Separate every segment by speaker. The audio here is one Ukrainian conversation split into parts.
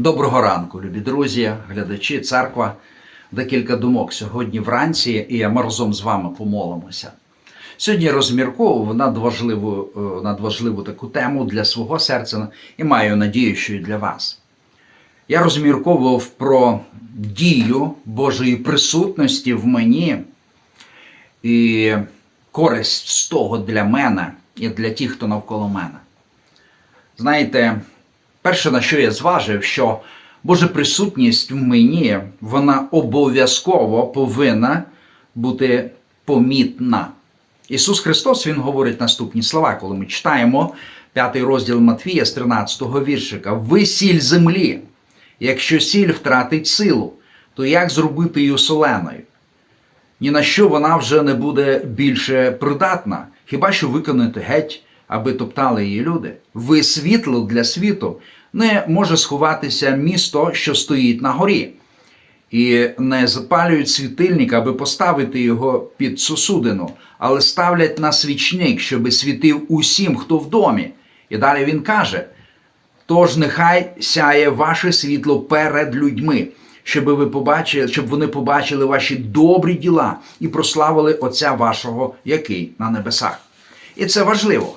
Speaker 1: Доброго ранку, любі друзі, глядачі, церква. Декілька думок сьогодні вранці, і ми разом з вами помолимося. Сьогодні я розмірковував над важливу, е, над важливу таку тему для свого серця і маю надію, що і для вас. Я розмірковував про дію Божої присутності в мені і користь з того для мене і для тих, хто навколо мене. Знаєте, перше, на що я зважив, що Божа присутність в мені, вона обов'язково повинна бути помітна. Ісус Христос Він говорить наступні слова, коли ми читаємо п'ятий розділ Матвія з 13-го віршика. Ви сіль землі. Якщо сіль втратить силу, то як зробити її соленою? Ні на що вона вже не буде більше придатна, хіба що виконати геть, аби топтали її люди. Ви світло для світу не може сховатися місто, що стоїть на горі, і не запалюють світильник, аби поставити його під сосудину, але ставлять на свічник, щоби світив усім, хто в домі. І далі він каже: Тож нехай сяє ваше світло перед людьми, щоб ви побачили, щоб вони побачили ваші добрі діла і прославили Отця вашого, який на небесах. І це важливо.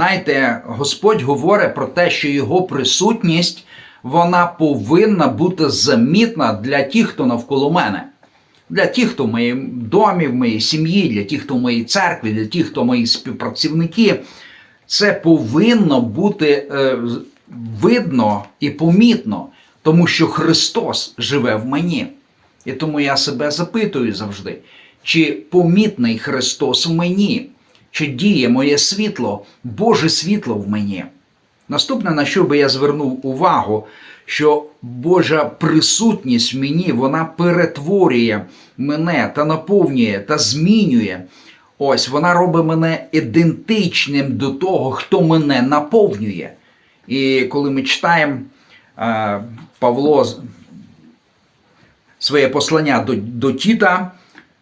Speaker 1: Знаєте, Господь говорить про те, що його присутність вона повинна бути замітна для тих, хто навколо мене. Для тих, хто в моєму домі, в моїй сім'ї, для тих, хто в моїй церкві, для тих, хто мої співпрацівники. Це повинно бути е, видно і помітно, тому що Христос живе в мені. І тому я себе запитую завжди, чи помітний Христос в мені, чи діє моє світло, Боже світло в мені. Наступне, на що би я звернув увагу, що Божа присутність в мені, вона перетворює мене та наповнює та змінює. Ось вона робить мене ідентичним до того, хто мене наповнює. І коли ми читаємо е, Павло своє послання до, до Тіта,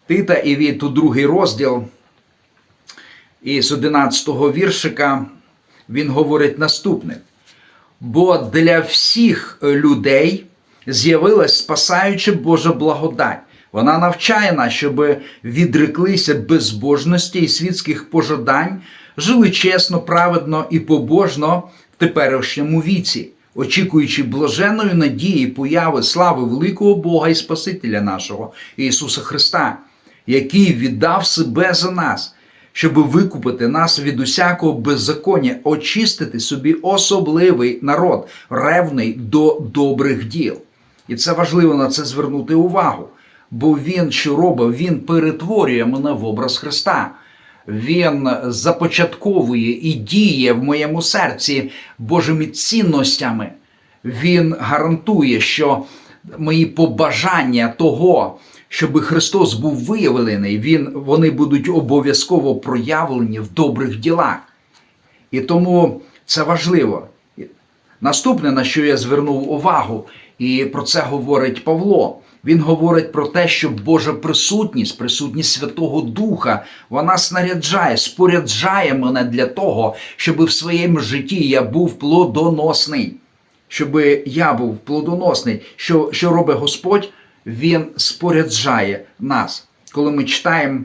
Speaker 1: Тита, і від у другий розділ, і з 11-го віршика він говорить наступне. Бо для всіх людей з'явилась спасаюча Божа благодать. Вона навчає нас, щоб відреклися безбожності і світських пожадань, жили чесно, праведно і побожно в теперішньому віці, очікуючи блаженної надії появи слави великого Бога і Спасителя нашого Ісуса Христа, який віддав себе за нас, щоб викупити нас від усякого беззаконня, очистити собі особливий народ, ревний до добрих діл. І це важливо на це звернути увагу. Бо він що робить, він перетворює мене в образ Христа. Він започатковує і діє в моєму серці Божими цінностями. Він гарантує, що мої побажання того, щоб Христос був виявлений, він, вони будуть обов'язково проявлені в добрих ділах. І тому це важливо. Наступне, на що я звернув увагу, і про це говорить Павло. Він говорить про те, що Божа присутність, присутність Святого Духа, вона снаряджає, споряджає мене для того, щоб в своєму житті я був плодоносний. Щоб я був плодоносний. Що, що робить Господь? Він споряджає нас. Коли ми читаємо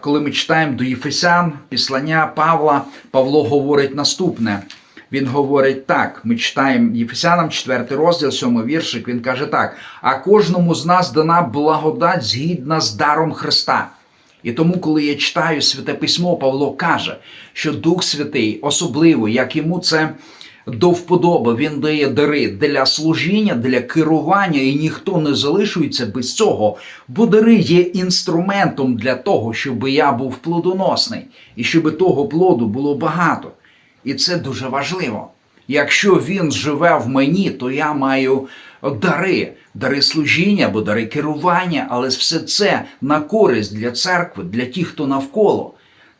Speaker 1: коли ми читаємо до Єфесян, післання Павла, Павло говорить наступне. Він говорить так: ми читаємо Єфесянам 4 розділ, 7 віршик. Він каже так: а кожному з нас дана благодать згідна з даром Христа. І тому, коли я читаю Святе Письмо, Павло каже, що Дух Святий, особливо, як йому це до вподоби, він дає дари для служіння, для керування, і ніхто не залишується без цього, бо дари є інструментом для того, щоб я був плодоносний, і щоб того плоду було багато. І це дуже важливо. Якщо він живе в мені, то я маю дари, дари служіння або дари керування, але все це на користь для церкви, для тих, хто навколо,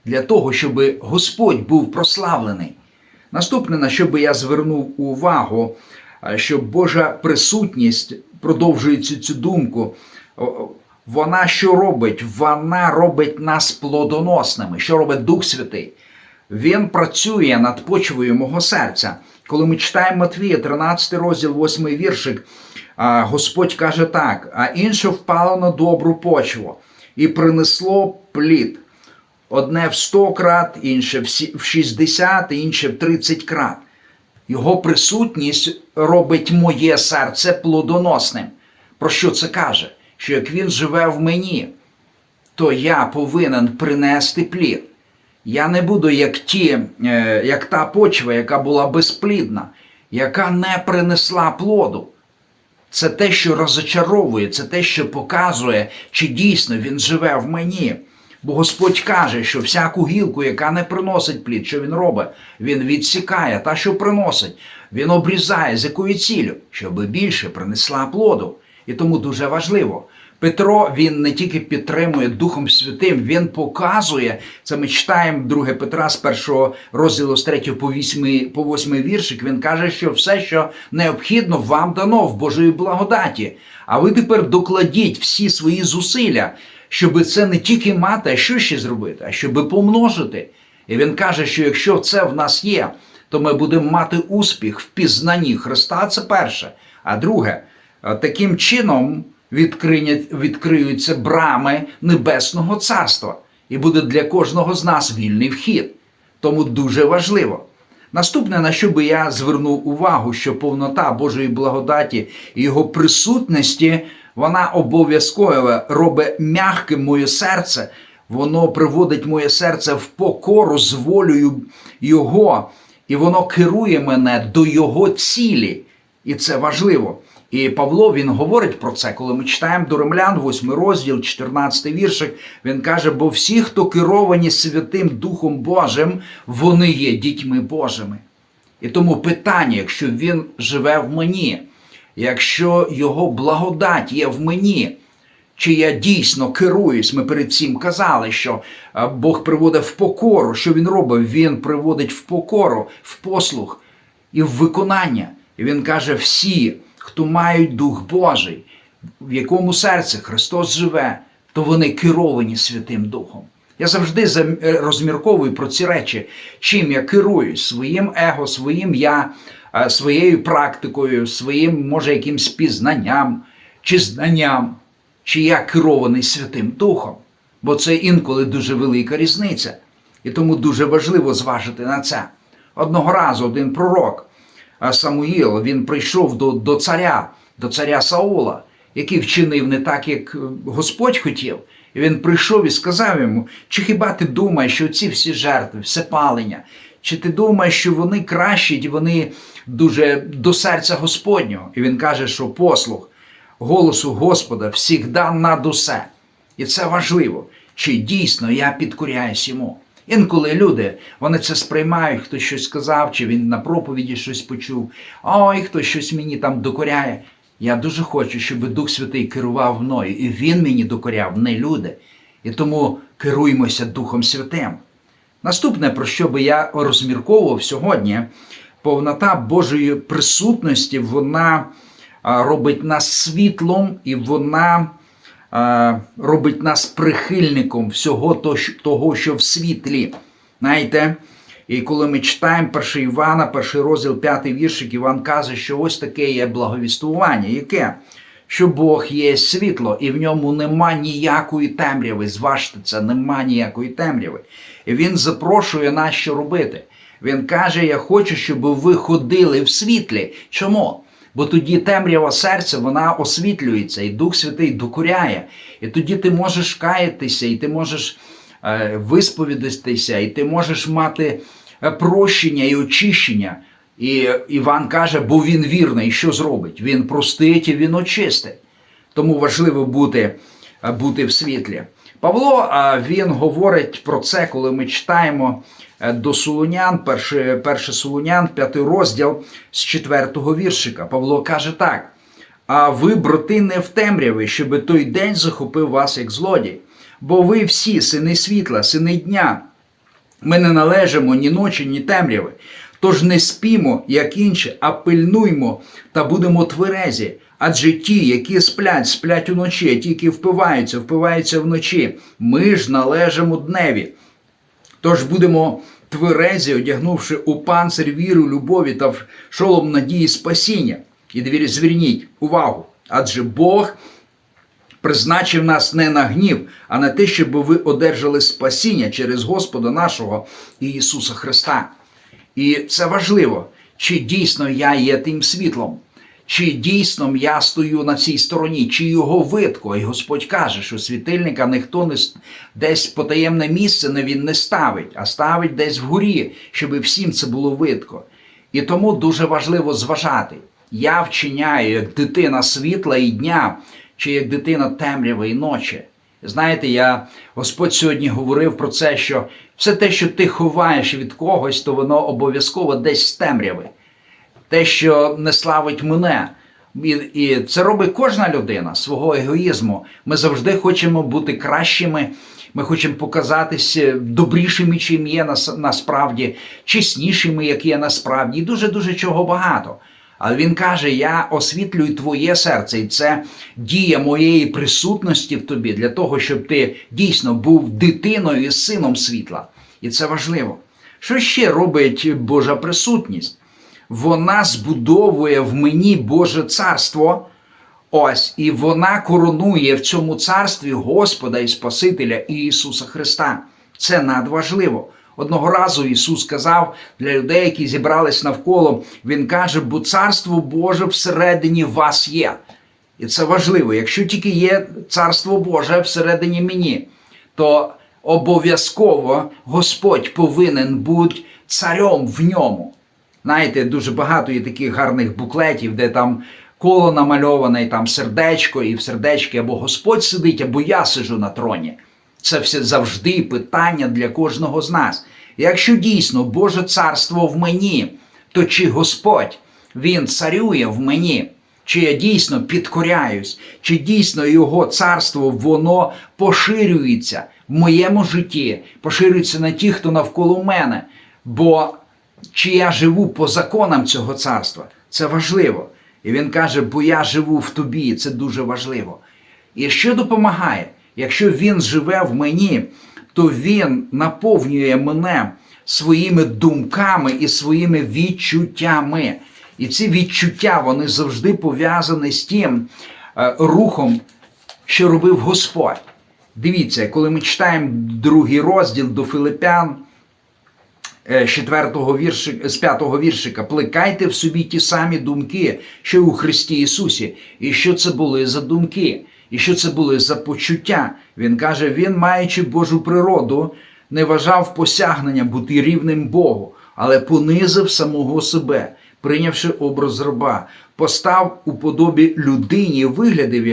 Speaker 1: для того, щоб Господь був прославлений. Наступне, на що би я звернув увагу, е, що Божа присутність продовжується цю думку. Вона що робить? Вона робить нас плодоносними. Що робить Дух Святий? Він працює над почвою мого серця. Коли ми читаємо Матвія, 13 розділ, 8 віршик, Господь каже так: а інше впало на добру почву і принесло плід. Одне в 100 крат, інше в 60, інше в 30 крат. Його присутність робить моє серце плодоносним. Про що це каже? Що як він живе в мені, то я повинен принести плід. Я не буду як ті, е, як та почва, яка була безплідна, яка не принесла плоду. Це те, що розочаровує, це те, що показує, чи дійсно він живе в мені. Бо Господь каже, що всяку гілку, яка не приносить плід, що він робить, він відсікає, та, що приносить, він обрізає з якою цілю, щоб більше принесла плоду. І тому дуже важливо. Петро він не тільки підтримує Духом Святим, він показує. Це ми читаємо 2 Петра з першого розділу з 3 по 8, по 8 віршик. Він каже, що все, що необхідно, вам дано в Божої благодаті. А ви тепер докладіть всі свої зусилля, щоб це не тільки мати, а що ще зробити, а щоб помножити. І він каже, що якщо це в нас є, то ми будемо мати успіх в пізнанні Христа. Це перше. А друге, е, таким чином відкриються брами Небесного Царства, і буде для кожного з нас вільний вхід. Тому дуже важливо. Наступне, на що би я звернув увагу, що повнота Божої благодаті і його присутності, вона обов'язково робить м'яким моє серце, воно приводить моє серце в покору з волею Його, і воно керує мене до Його цілі. І це важливо. І Павло він говорить про це, коли ми читаємо до Римлян, 8 розділ, 14 віршик. Він каже: бо всі, хто керовані Святим Духом Божим, вони є дітьми Божими. І тому питання, якщо він живе в мені, якщо його благодать є в мені, чи я дійсно керуюсь, ми перед цим казали, що е, Бог приводить в покору. Що він робить? Він приводить в покору, в послух і в виконання. І він каже: всі, хто мають Дух Божий, в якому серці Христос живе, то вони керовані Святим Духом. Я завжди е, розмірковую про ці речі, чим я керуюсь своїм его, своїм я, своєю практикою, своїм, може, якимсь пізнанням чи знанням, чи я керований Святим Духом. Бо це інколи дуже велика різниця. І тому дуже важливо зважити на це. Одного разу один пророк Самуїл він прийшов до, до царя, до царя Саула, який вчинив не так, як е, Господь хотів. І він прийшов і сказав йому: чи хіба ти думаєш, що ці всі жертви, все палення, чи ти думаєш, що вони кращі, і вони дуже до серця Господнього? І він каже, що послух голосу Господа всігда над усе. І це важливо, чи дійсно я підкоряюсь йому. Інколи люди вони це сприймають, хтось щось сказав, чи він на проповіді щось почув. Ой, хтось щось мені там докоряє. Я дуже хочу, щоб Дух Святий керував мною, і Він мені докоряв, не люди. І тому керуємося Духом Святим. Наступне, про що би я розмірковував сьогодні, повнота Божої присутності, вона робить нас світлом і вона робить нас прихильником всього того, що в світлі. Знаєте, і коли ми читаємо 1 Івана, перший розділ, п'ятий віршик, Іван каже, що ось таке є благовістування. Яке? Що Бог є світло, і в ньому нема ніякої темряви. Зважте це, нема ніякої темряви. І він запрошує нас що робити. Він каже: Я хочу, щоб ви ходили в світлі. Чому? Бо тоді темрява серця вона освітлюється, і Дух Святий докоряє. І тоді ти можеш каятися, і ти можеш е, висповідатися, і ти можеш мати е, прощення і очищення. І Іван каже, бо він вірний, що зробить? Він простить і він очистить. Тому важливо бути, е, бути в світлі. Павло він говорить про це, коли ми читаємо е, до Солунян, перше, перше Солунян, п'ятий розділ з четвертого віршика. Павло каже так: А ви, брати, не в темряві, щоби той день захопив вас як злодій. Бо ви всі сини світла, сини дня. Ми не належимо ні ночі, ні темряви. Тож не спімо, як інші, а пильнуймо та будемо тверезі. Адже ті, які сплять, сплять уночі, ті, які впиваються, впиваються вночі. Ми ж належимо дневі. Тож будемо тверезі, одягнувши у панцир віру, любові та в шолом надії спасіння. І зверніть увагу, адже Бог призначив нас не на гнів, а на те, щоб ви одержали спасіння через Господа нашого Ісуса Христа. І це важливо, чи дійсно я є тим світлом, чи дійсно я стою на цій стороні, чи його видко. І Господь каже, що світильника ніхто не десь потаємне місце не він не ставить, а ставить десь вгорі, щоб всім це було видко. І тому дуже важливо зважати. Я вчиняю як дитина світла і дня, чи як дитина темряви і ночі. Знаєте, я Господь сьогодні говорив про це, що все те, що ти ховаєш від когось, то воно обов'язково десь з темряви. Те, що не славить мене. І, і це робить кожна людина свого егоїзму. Ми завжди хочемо бути кращими. Ми хочемо показатися добрішими, чим є нас- насправді, чеснішими, як є насправді, і дуже дуже чого багато. Але він каже: Я освітлюю твоє серце, і це дія моєї присутності в тобі для того, щоб ти дійсно був дитиною і сином світла. І це важливо. Що ще робить Божа присутність? Вона збудовує в мені Боже царство. Ось, і вона коронує в цьому царстві Господа і Спасителя Ісуса Христа. Це надважливо. Одного разу Ісус сказав для людей, які зібрались навколо, Він каже, бо царство Боже всередині вас є. І це важливо. Якщо тільки є царство Боже всередині мені, то обов'язково Господь повинен бути царем в ньому. Знаєте, дуже багато є таких гарних буклетів, де там коло намальоване, і там сердечко, і в сердечці або Господь сидить, або я сиджу на троні. Це все завжди питання для кожного з нас. Якщо дійсно Боже царство в мені, то чи Господь Він царює в мені? Чи я дійсно підкоряюсь, чи дійсно його царство воно поширюється в моєму житті, поширюється на ті, хто навколо мене. Бо чи я живу по законам цього царства, це важливо. І він каже, бо я живу в тобі, це дуже важливо. І що допомагає? Якщо він живе в мені, то він наповнює мене своїми думками і своїми відчуттями. І ці відчуття вони завжди пов'язані з тим е, рухом, що робив Господь. Дивіться, коли ми читаємо другий розділ до Филипян, е, з віршика, з п'ятого віршика, плекайте в собі ті самі думки, що у Христі Ісусі. І що це були за думки, і що це були за почуття. Він каже: Він, маючи Божу природу, не вважав посягнення бути рівним Богу, але понизив самого себе, прийнявши образ раба, постав у подобі людині, виглядів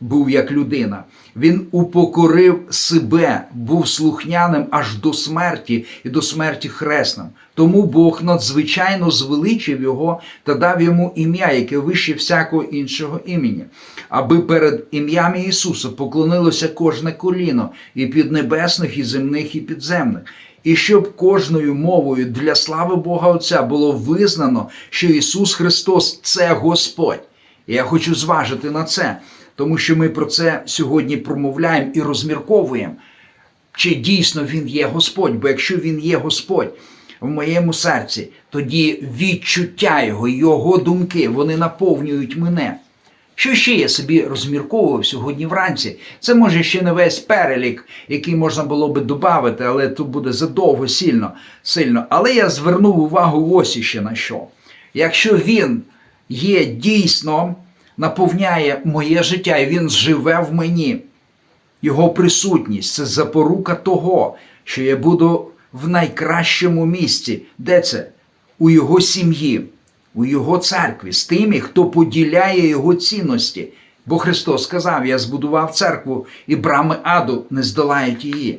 Speaker 1: був як людина. Він упокорив себе, був слухняним аж до смерті і до смерті хресним. Тому Бог надзвичайно звеличив його та дав йому ім'я, яке вище всякого іншого імені, аби перед ім'ям Ісуса поклонилося кожне коліно, і піднебесних, і земних, і підземних. І щоб кожною мовою для слави Бога Отця було визнано, що Ісус Христос це Господь. Я хочу зважити на це, тому що ми про це сьогодні промовляємо і розмірковуємо, чи дійсно Він є Господь. Бо якщо Він є Господь в моєму серці, тоді відчуття Його, Його думки, вони наповнюють мене. Що ще я собі розмірковував сьогодні вранці? Це може ще не весь перелік, який можна було би додати, але тут буде задовго сильно. сильно. Але я звернув увагу ось іще на що. Якщо він є дійсно, наповняє моє життя, і він живе в мені, його присутність це запорука того, що я буду в найкращому місці. Де це? У його сім'ї, у його церкві, з тими, хто поділяє його цінності. Бо Христос сказав: Я збудував церкву, і брами аду не здолають її.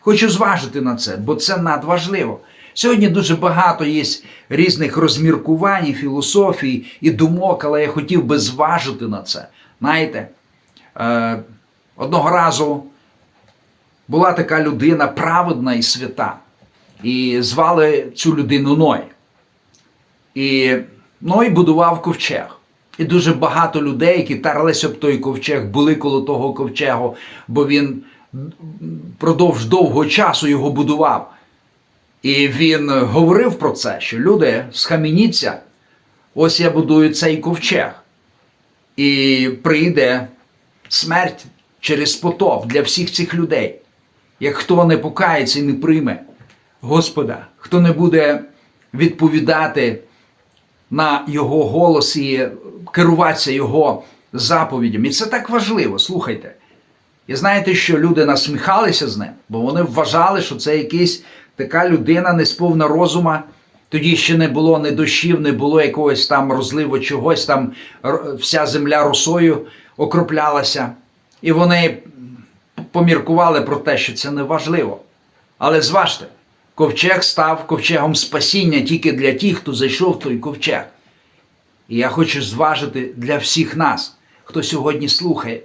Speaker 1: Хочу зважити на це, бо це надважливо. Сьогодні дуже багато є різних розміркувань, філософій і думок, але я хотів би зважити на це. Знаєте, е, одного разу була така людина праведна і свята, і звали цю людину Ной. І Ной будував ковчег. І дуже багато людей, які тарлися об той ковчег, були коло того ковчегу, бо він продовж довгого часу його будував. І він говорив про це, що люди, схамініться, ось я будую цей ковчег. І прийде смерть через потоп для всіх цих людей. Як хто не покається і не прийме Господа, хто не буде відповідати на Його голос і керуватися Його заповідями. І це так важливо, слухайте. І знаєте, що люди насміхалися з ним, бо вони вважали, що це якийсь така людина несповна розума. Тоді ще не було ні дощів, не було якогось там розливу чогось, там вся земля росою окроплялася. І вони поміркували про те, що це не важливо. Але зважте, ковчег став ковчегом спасіння тільки для тих, хто зайшов в той ковчег. І я хочу зважити для всіх нас, хто сьогодні слухає.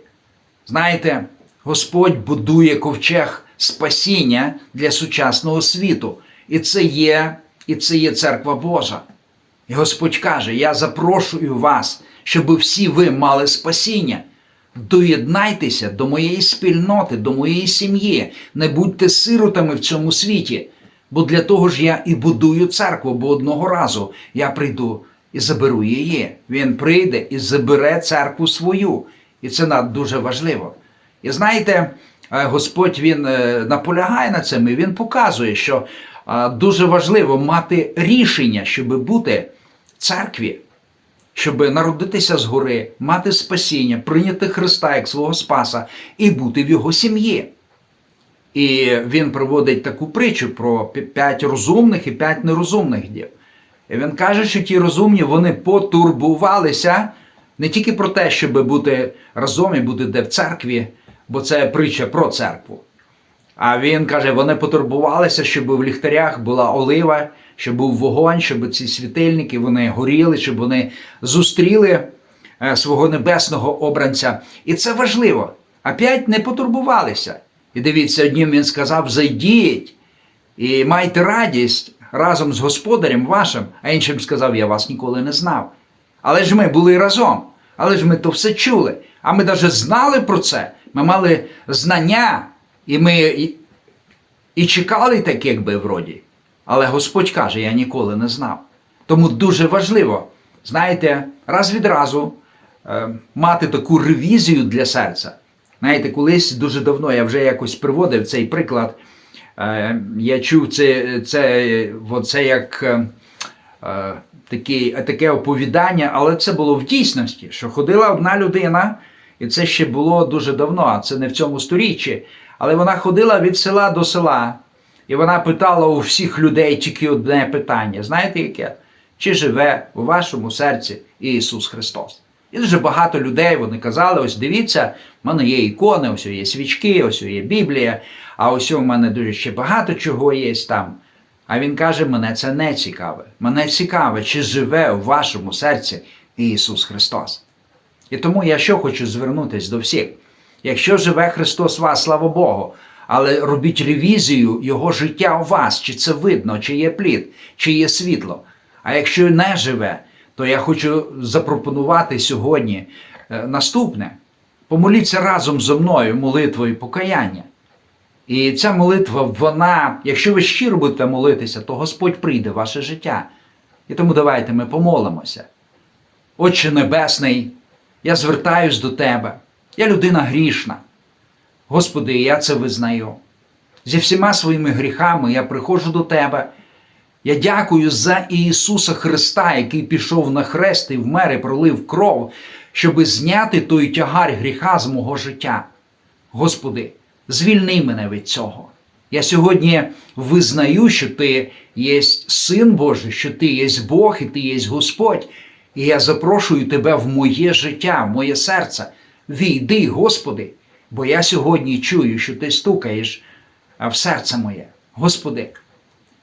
Speaker 1: Знаєте, Господь будує ковчег спасіння для сучасного світу. І це є, і це є церква Божа. І Господь каже: Я запрошую вас, щоб всі ви мали спасіння. Доєднайтеся до моєї спільноти, до моєї сім'ї, не будьте сиротами в цьому світі. Бо для того ж я і будую церкву, бо одного разу я прийду і заберу її. Він прийде і забере церкву свою. І це нам дуже важливо. І знаєте, Господь він е, наполягає на цьому, і він показує, що е, дуже важливо мати рішення, щоб бути в церкві, щоб народитися згори, мати спасіння, прийняти Христа як свого Спаса і бути в Його сім'ї. І він проводить таку притчу про п'ять розумних і п'ять нерозумних дів. І він каже, що ті розумні вони потурбувалися не тільки про те, щоб бути разом і бути де в церкві, бо це притча про церкву. А він каже, вони потурбувалися, щоб в ліхтарях була олива, щоб був вогонь, щоб ці світильники вони горіли, щоб вони зустріли е, свого небесного обранця. І це важливо. А п'ять не потурбувалися. І дивіться, одним він сказав: зайдіть і майте радість разом з господарем вашим, а іншим сказав, я вас ніколи не знав. Але ж ми були разом, але ж ми то все чули. А ми навіть знали про це. Ми мали знання, і ми і, і чекали так, якби вроді. Але Господь каже, я ніколи не знав. Тому дуже важливо, знаєте, раз від разу е, мати таку ревізію для серця. Знаєте, колись дуже давно я вже якось приводив цей приклад. Е, я чув це, це, це як е, е, такий, таке оповідання, але це було в дійсності, що ходила одна людина, і це ще було дуже давно, а це не в цьому сторіччі. Але вона ходила від села до села, і вона питала у всіх людей тільки одне питання: знаєте яке? Чи живе у вашому серці Ісус Христос? І дуже багато людей вони казали: ось дивіться, в мене є ікони, ось є свічки, ось є Біблія, а ось у мене дуже ще багато чого є там. А він каже: мене це не цікаве. Мене цікаве, чи живе у вашому серці Ісус Христос. І тому я що хочу звернутися до всіх. Якщо живе Христос вас, слава Богу, але робіть ревізію Його життя у вас, чи це видно, чи є плід, чи є світло. А якщо не живе, то я хочу запропонувати сьогодні е, наступне: помоліться разом зо мною молитвою покаяння. І ця молитва, вона, якщо ви щиро будете молитися, то Господь прийде в ваше життя. І тому давайте ми помолимося. Отче Небесний, я звертаюсь до Тебе. Я людина грішна. Господи, я це визнаю. Зі всіма своїми гріхами я приходжу до Тебе. Я дякую за Ісуса Христа, який пішов на хрест і вмер і пролив кров, щоби зняти той тягар гріха з мого життя. Господи, звільни мене від цього. Я сьогодні визнаю, що Ти є Син Божий, що Ти є Бог і Ти є Господь. І я запрошую Тебе в моє життя, в моє серце. Війди, Господи, бо я сьогодні чую, що Ти стукаєш в серце моє. Господи,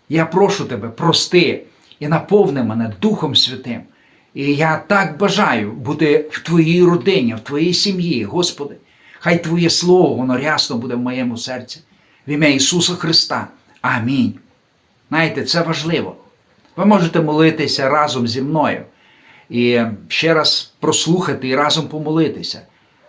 Speaker 1: я прошу Тебе, прости і наповни мене Духом Святим. І я так бажаю бути в Твоїй родині, в Твоїй сім'ї, Господи. Хай Твоє Слово, воно рясно буде в моєму серці. В ім'я Ісуса Христа. Амінь. Знаєте, це важливо. Ви можете молитися разом зі мною і ще раз прослухати і разом помолитися.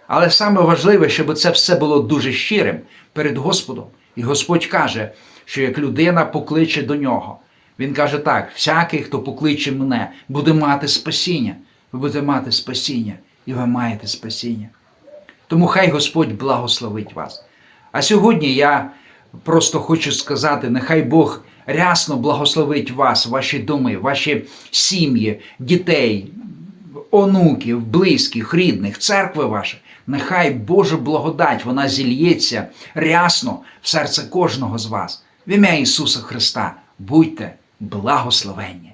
Speaker 1: Але саме важливе, щоб це все було дуже щирим перед Господом. І Господь каже: що як людина покличе до нього, він каже так: всякий, хто покличе мене, буде мати спасіння. Ви будете мати спасіння, і ви маєте спасіння. Тому хай Господь благословить вас. А сьогодні я просто хочу сказати: нехай Бог рясно благословить вас, ваші доми, ваші сім'ї, дітей, онуків, близьких, рідних, церкви ваші. Нехай Божа благодать вона зільється рясно в серце кожного з вас. В ім'я Ісуса Христа будьте благословенні.